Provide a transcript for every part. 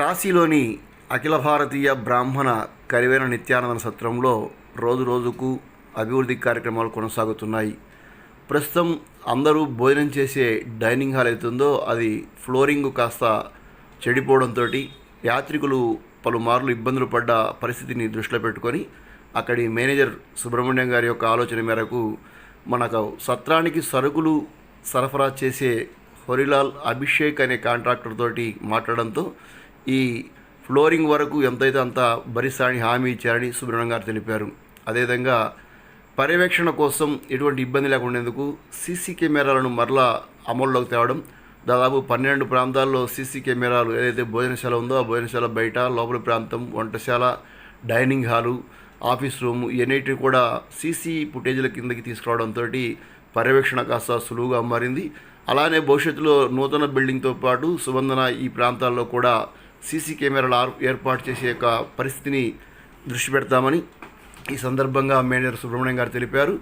కాశీలోని అఖిల భారతీయ బ్రాహ్మణ కరివేన నిత్యానంద సత్రంలో రోజు రోజుకు అభివృద్ధి కార్యక్రమాలు కొనసాగుతున్నాయి. ప్రస్తుతం అందరూ భోజనం చేసే డైనింగ్ హాల్ అవుతుందో అది ఫ్లోరింగ్ కాస్త చెడిపోవడంతో యాత్రికులు పలుమార్లు ఇబ్బందులు పడ్డ పరిస్థితిని దృష్టిలో పెట్టుకొని అక్కడి మేనేజర్ సుబ్రహ్మణ్యం గారి యొక్క ఆలోచన మేరకు మనకు సత్రానికి సరుకులు సరఫరా చేసే హరిలాల్ అభిషేక్ అనే కాంట్రాక్టర్ తోటి మాట్లాడడంతో ఈ ఫ్లోరింగ్ వరకు ఎంతైతే అంత భరిస్తారని హామీ ఇచ్చారని సుబ్రహ్మణ్యం గారు తెలిపారు. అదేవిధంగా పర్యవేక్షణ కోసం ఎటువంటి ఇబ్బంది లేకుండేందుకు సీసీ కెమెరాలను మరలా అమల్లోకి తేవడం దాదాపు పన్నెండు ప్రాంతాల్లో సీసీ కెమెరాలు ఏదైతే భోజనశాల ఉందో ఆ భోజనశాల బయట లోపల ప్రాంతం వంటశాల డైనింగ్ హాలు ఆఫీస్ రూమ్ ఇవన్నిటిని కూడా సీసీ ఫుటేజ్ల కిందకి తీసుకురావడంతో పర్యవేక్షణ కాస్త సులువుగా మారింది. అలానే భవిష్యత్తులో నూతన బిల్డింగ్తో పాటు సుబంధన ఈ ప్రాంతాల్లో కూడా సీసీ కెమెరాలు ఏర్పాటు చేసే యొక్క పరిస్థితిని దృష్టి పెడతామని ఈ సందర్భంగా మేనేజర్ సుబ్రహ్మణ్యం గారు తెలిపారు.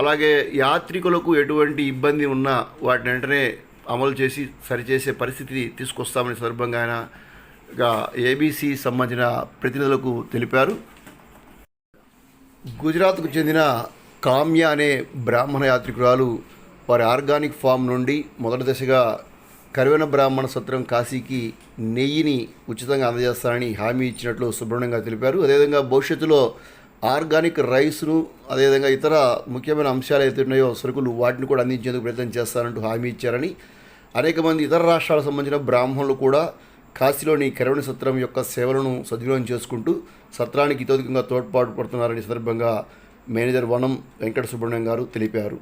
అలాగే యాత్రికులకు ఎటువంటి ఇబ్బంది ఉన్నా వాటిని వెంటనే అమలు చేసి సరిచేసే పరిస్థితి తీసుకొస్తామని సందర్భంగా ఆయన ఏబీసీ సంబంధించిన ప్రతినిధులకు తెలిపారు. గుజరాత్కు చెందిన కామ్య అనే బ్రాహ్మణ యాత్రికురాలు వారి ఆర్గానిక్ ఫామ్ నుండి మొదటి దశగా కరువెన బ్రాహ్మణ సత్రం కాశీకి నెయ్యిని ఉచితంగా అందజేస్తారని హామీ ఇచ్చినట్లు సుబ్రహ్మణ్యంగా తెలిపారు. అదేవిధంగా భవిష్యత్తులో ఆర్గానిక్ రైస్ను అదేవిధంగా ఇతర ముఖ్యమైన అంశాలు అయితే ఉన్నాయో సరుకులు వాటిని కూడా అందించేందుకు ప్రయత్నం చేస్తారంటూ హామీ ఇచ్చారని అనేక మంది ఇతర రాష్ట్రాలకు సంబంధించిన బ్రాహ్మణులు కూడా కాశీలోని కరవణ సత్రం యొక్క సేవలను సద్వినియోగం చేసుకుంటూ సత్రానికి ఇతోధికంగా తోడ్పాటు పడుతున్నారని సందర్భంగా మేనేజర్ వనం వెంకట సుబ్రహ్మణ్యం గారు తెలిపారు.